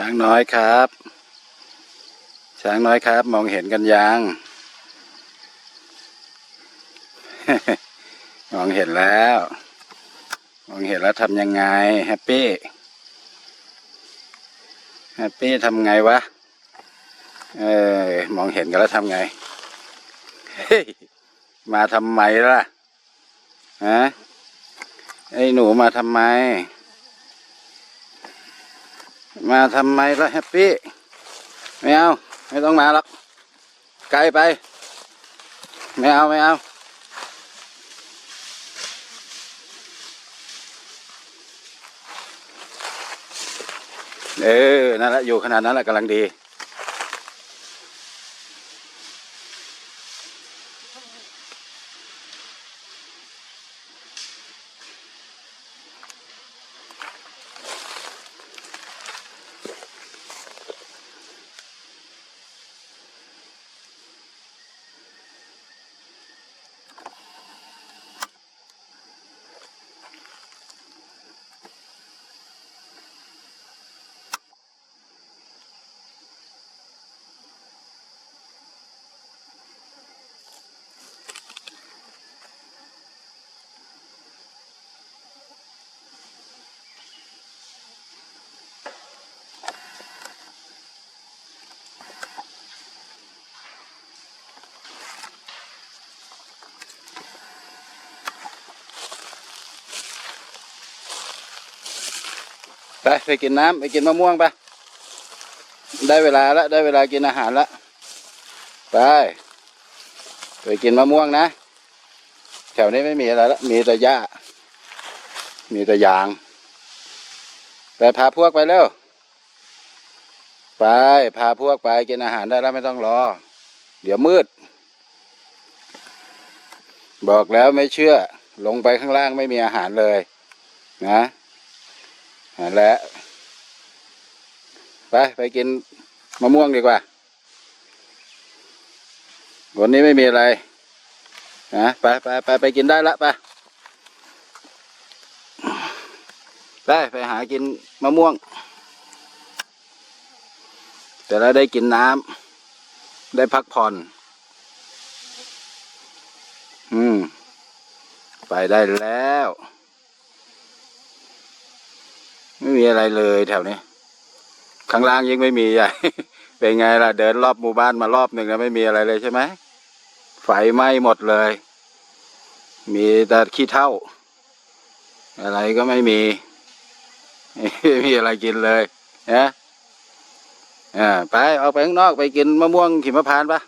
ช้างน้อยครับ ช้างน้อยครับ มองเห็นกันยัง มองเห็นแล้ว มองเห็นแล้วทำยังไง แฮปปี้ แฮปปี้ทำไงวะ เออ มองเห็นกันแล้วทำไง เฮ้ย มาทำไมล่ะ ฮะ ไอ้หนูมาทำไม มาทำไมล่ะแฮปปี้ไม่เอาไม่ต้องมาหรอกไกลไป ไม่เอาไม่เอาเออนั่นแหละอยู่ขนาดนั้นแหละกำลังดี ไปไปกินน้ำไปกินมะม่วงไปได้เวลาแล้วได้เวลากินอาหารแล้วไปไปกินมะม่วงนะ แถวนี้ไม่มีอะไรแล้วมีแต่หญ้า มีแต่ยาง ไปพาพวกไปเร็วไปพาพวกไปกินอาหารได้แล้วไม่ต้องรอ เดี๋ยวมืด บอกแล้วไม่เชื่อ ลงไปข้างล่างไม่มีอาหารเลย นะ และไปไปกินมะม่วงดีกว่า วันนี้ไม่มีอะไรนะไปไปไปไปกินได้ละไปไปไปหากินมะม่วง แต่แล้วได้กินน้ำได้พักผ่อน อืม ไปได้แล้ว ไม่มีอะไรเลยแถวนี้ ข้างล่างยังไม่มีใหญ่ เป็นไงล่ะ เดินรอบหมู่บ้านมารอบหนึ่งแล้วไม่มีอะไรเลยใช่ไหมไฟไหม้หมดเลย มีแต่ขี้เท่า อะไรก็ไม่มี ไม่มีอะไรกินเลยนะอ่าไปออกไปข้างนอกไปกินมะม่วงขิมพานต์ปะ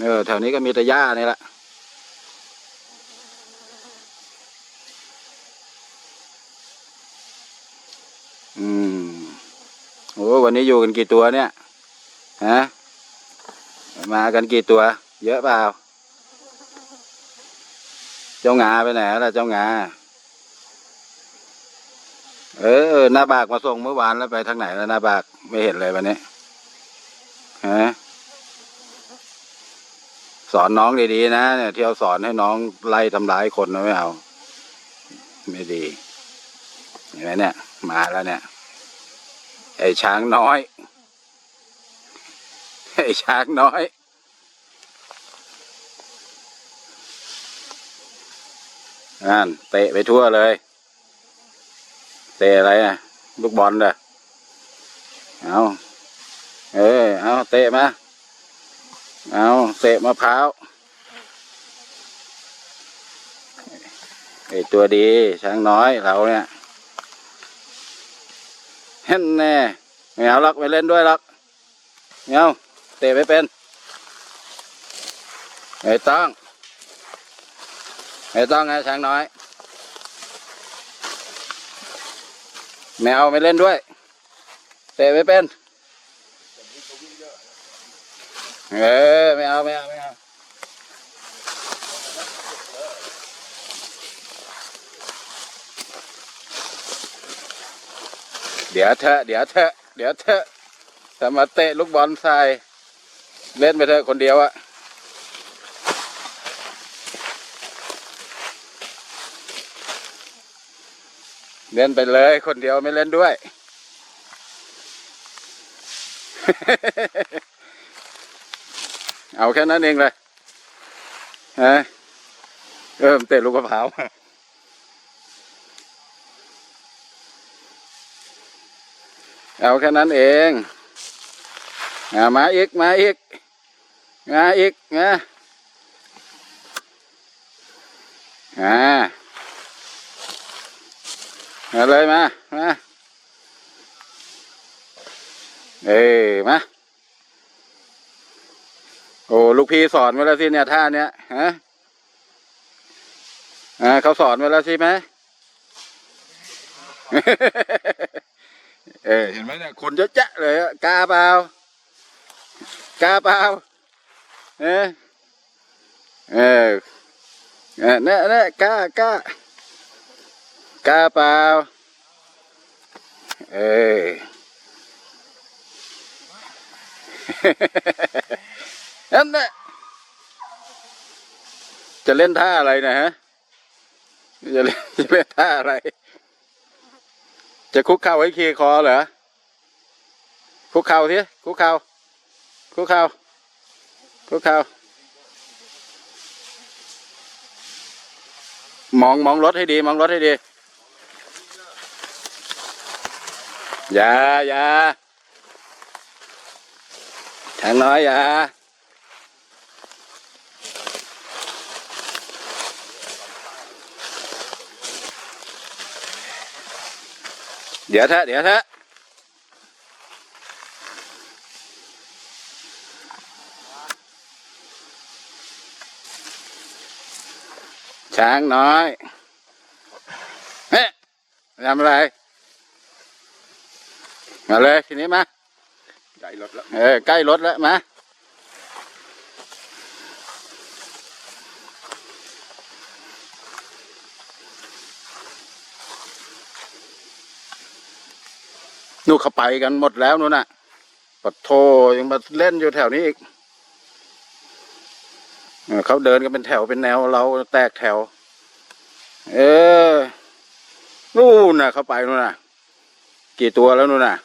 เออแถวนี้ก็มีแต่หญ้านี่แหละ อืมโอ้วันนี้อยู่กันกี่ตัวเนี่ยฮะมากันกี่ตัว เยอะเปล่า เจ้างาไปไหนล่ะเจ้างาเออหน้าบากมาส่งเมื่อวานแล้วไปทางไหนแล้วหน้าบากไม่เห็นเลยวันนี้ฮะสอนน้องดีๆนะเนี่ยเที่ยวสอนให้น้องไล่ทำร้ายคนนะไม่เอา ไม่ดี เห็นไหมเนี่ย มาแล้วเนี่ย ไอ้ช้างน้อย ไอ้ช้างน้อยนั่นเตะไปทั่วเลย เตะอะไรอะ ลูกบอลเด้อเอาเออเอาเตะมา เอาเตะมะพร้าวไอ้ตัวดีช้างน้อยเราเนี่ย เห็นแน่ไม่เอาหรอกไม่เล่นด้วยหรอกไม่เอาเตะไม่เป็นไม่ต้งไม่ต้งไงช้างน้อยไม่เอาไม่เล่นด้วย เตะไม่เป็นเออไม่เอาไม่เอา เดี๋ยวเถอะเดี๋ยวเถอะเดี๋ยวเถอะมาเตะลูกบอลใส่เล่นไปเถอะคนเดียวอะเล่นไปเลยคนเดียวไม่เล่นด้วย เอาแค่นั้นเองเลยฮะเออเตะลูกมะพร้า เอาแค่นั้นเองอามาอีก มาอีก มาอีกนะอ่ามาเลยมา มา เอ้ยมา โอ้ ลูกพี่สอนไว้แล้วสิเนี่ยท่าเนี้ยฮะอ่าเขาสอนไว้แล้วใช่ไหม เออเห็นไหมเนี่ยคนเยอะแยะเลยอะกาเปล่ากาเปล่าเออเออเออเนี่ยเนี่ยกากากาเปล่าเออนั่นแหละจะเล่นท่าอะไรนะฮะจะเล่นจะเล่นท่าอะไร จะคุกเข่าให้เคคอเหรอ คุกเข่าทีคุกเข่าคุกเข่าคุกเข่ามองมองรถให้ดี มองรถให้ดี อย่าอย่าทางน้อยอย่า เดี๋ยวเถอะเดี๋ยวเถอะช้างน้อยเฮ้ยทำอะไร มาเลยทีนี้มาใหญ่รถแล้ว เออ ใกล้รถแล้วมา นู่นเขาไปกันหมดแล้วนู่นน่ะปัดโทยังมาเล่นอยู่แถวนี้อีกเออเขาเดินกันเป็นแถวเป็นแนวเราแตกแถว เออนู่นน่ะเขาไปนู่นน่ะ กี่ตัวแล้วนู่นน่ะ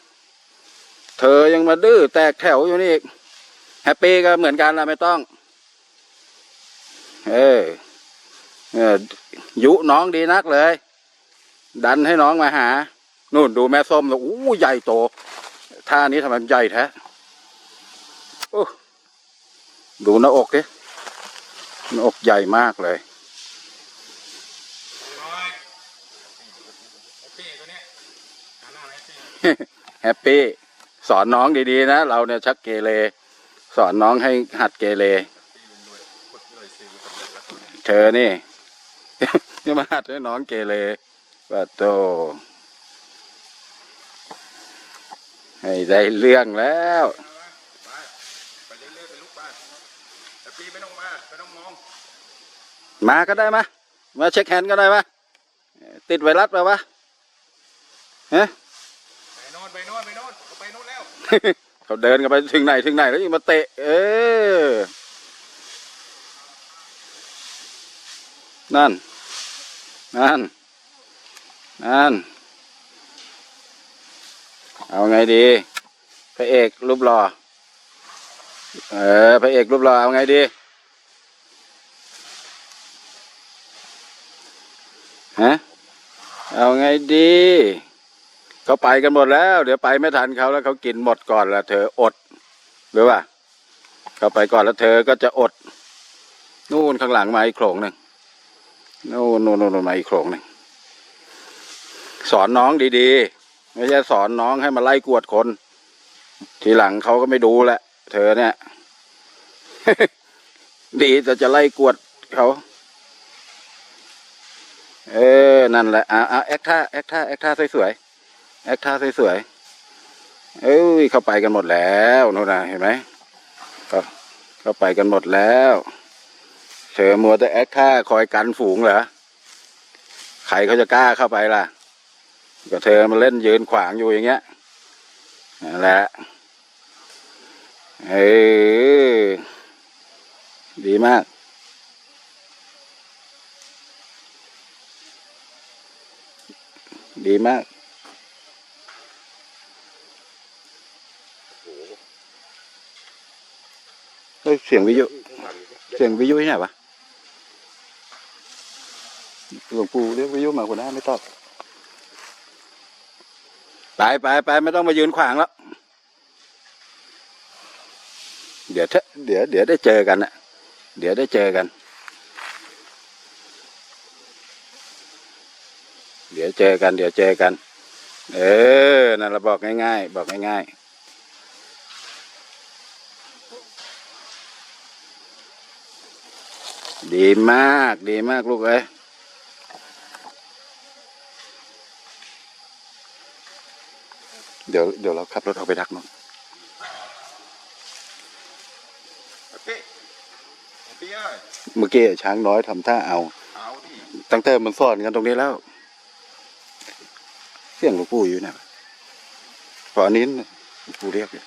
เธอยังมาดื้อแตกแถวอยู่นี่อีกแฮปปี้ก็เหมือนกันละไม่ต้อง เออเออยุน้องดีนักเลย ดันให้น้องมาหา นู่นดูแม่ส้มแล้วอู้ใหญ่โตท่านี้ทำไมมันใหญ่แท้โอ้ดูหน้าอกดิหน้าอกใหญ่มากเลยน้อยโอเคตัวเนี้ยหาหน้าไหนพี่แฮปปี้สอนน้องดีๆนะ เราเนี่ยชักเกเรสอนน้องให้หัดเกเรพี่ลุงรวยกดเลยซื้อสำเร็จแล้วเธอนี่จะมาหัดให้น้องเกเรว่าโต ให้ได้เรื่องแล้วมาก็ได้มา มาเช็คแฮนด์ก็ได้มาติดไวรัสไปวะฮะไปโน่นไปโน่นไปโน่นเขาไปโน่นแล้ว เขาเดินกันไปถึงไหนถึงไหนแล้วยังมาเตะ เออ นั่น นั่น นั่น เอาไงดี พระเอกรูปหล่อ เออ พระเอกรูปหล่อเอาไงดี ฮะ เอาไงดี เขาไปกันหมดแล้ว เดี๋ยวไปไม่ทันเขาแล้วเขากินหมดก่อนแล้วเธออด หรือว่า เขาไปก่อนแล้วเธอก็จะอด นู่นข้างหลังมาอีกโขลงหนึ่งนู่นนู่นนู่นมาอีกโขลงหนึ่งสอนน้องดีๆ ไม่ใช่สอนน้องให้มาไล่กวดคน ทีหลังเขาก็ไม่ดูแหละ เธอเนี่ย ดีแต่จะไล่กวดเขาเออ นั่นแหละอะอะแอคท่าแอคท่าแอคท่าสวยๆแอคท่าสวยๆเอ้ยเข้าไปกันหมดแล้วนู่นนะเห็นไหมเขเข้าไปกันหมดแล้วเธอมัวแต่แอคท่าคอยกันฝูงเหรอใครเขาจะกล้าเข้าไปล่ะ ก็เธอมาเล่นยืนขวางอยู่อย่างเงี้ยนั่นแหละเออดีมากดีมากเฮ้ยเสียงวิทยุข้าเสียงวิทยุที่ไหนวะหลวงปู่เรียกวิทยุมาคนหน้าไม่ตอบ ไปไปไปไม่ต้องมายืนขวางแล้ว เดี๋ยวเถอะเดี๋ยวเดี๋ยวได้เจอกันนะเดี๋ยวได้เจอกัน เดี๋ยวเจอกัน เดี๋ยวเจอกัน เออนั่นเราบอกง่ายๆบอกง่ายๆดีมาก ดีมากลูกเอ้ย เดี๋ยวเดี๋ยวเราขับรถออกไปดักมันพี่พี่เอ้ยเมื่อกี้ช้างน้อยทำท่าเอาเอาดิตั้งแต่มันสอนกันตรงนี้แล้ว เสียงหลวงปู่อยู่นะพออันนี้หลวงปู่เรียกอยู่